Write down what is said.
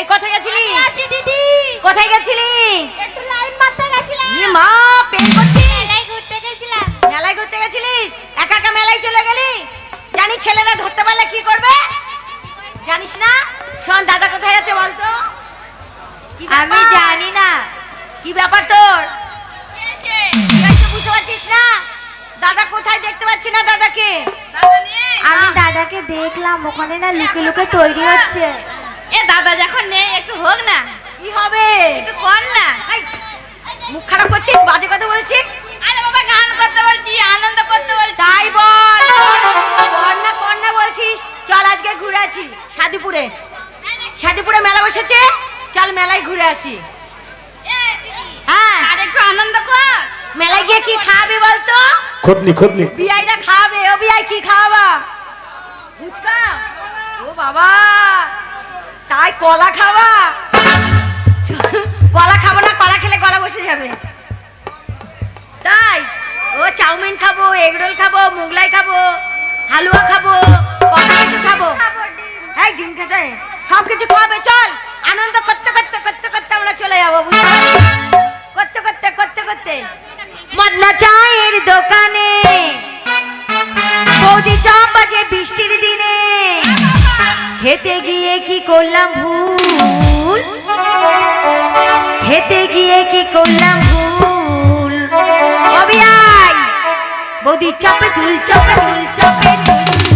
এই কোথায় গেছিলি? আছি দিদি। কোথায় গেছিলি? একটু লাইন মারতে গেছিলাম। ই মা পেন করছিস মেলায় ঘুরতে গেছিলাম। মেলায় ঘুরতে গেছিলিস? একা একা মেলায় চলে গেলি? জানি ছেলেরা ধরতে পারলে কি করবে? জানিস না? শোন দাদা কোথায় আছে বলতো? আমি জানি না। কি ব্যাপার তোর? বুঝতে পারছিস না? দাদা কোথায় দেখতে পাচ্ছি না দাদাকে? আমি দাদাকে দেখলাম ওখানে না লুকে লুকে তৈরি হচ্ছে। এ দাদা যখন নেই একটু হোক না। কি হবে? একটু কর না। মুখ খারাপ করছিস? বাজে কথা বলছিস? আরে বাবা গান করতে বলছি আনন্দ করতে বলছি। তাই বল। কন্যা কন্যা বলছিস। চল আজকে ঘুরে আসি সাদিপুরে সাদিপুরে মেলা বসেছে? চল মেলায় ঘুরে আসি। হ্যাঁ। আর একটু আনন্দ কর। মেলায় গিয়ে কি খাবে বলতো? খতনি খতনি বিআইটা খাবে ও বিআই কি খাওয়াবা? ফুচকা? ও বাবা। তাই কলা খাওয়া কলা খাব না, কলা খেলে গলা বসে যাবে। তাই, ও চাউমিন খাব এগরোল খাব, মোগলাই খাব, হালুয়া খাব কিছু খাব। এই, ডিম খেতে। সব কিছু খাওয়াবে, চল। আনন্দ করতে করতে করতে করতে আমরা চলে যাব করতে করতে করতে করতে। মদনা চায়ের দোকানে খেতে গিয়ে কি করলাম ভুল? খেতে গিয়ে কি করলাম ভুল? বৌদি, চপে চুল চপে চুল চপে চুল।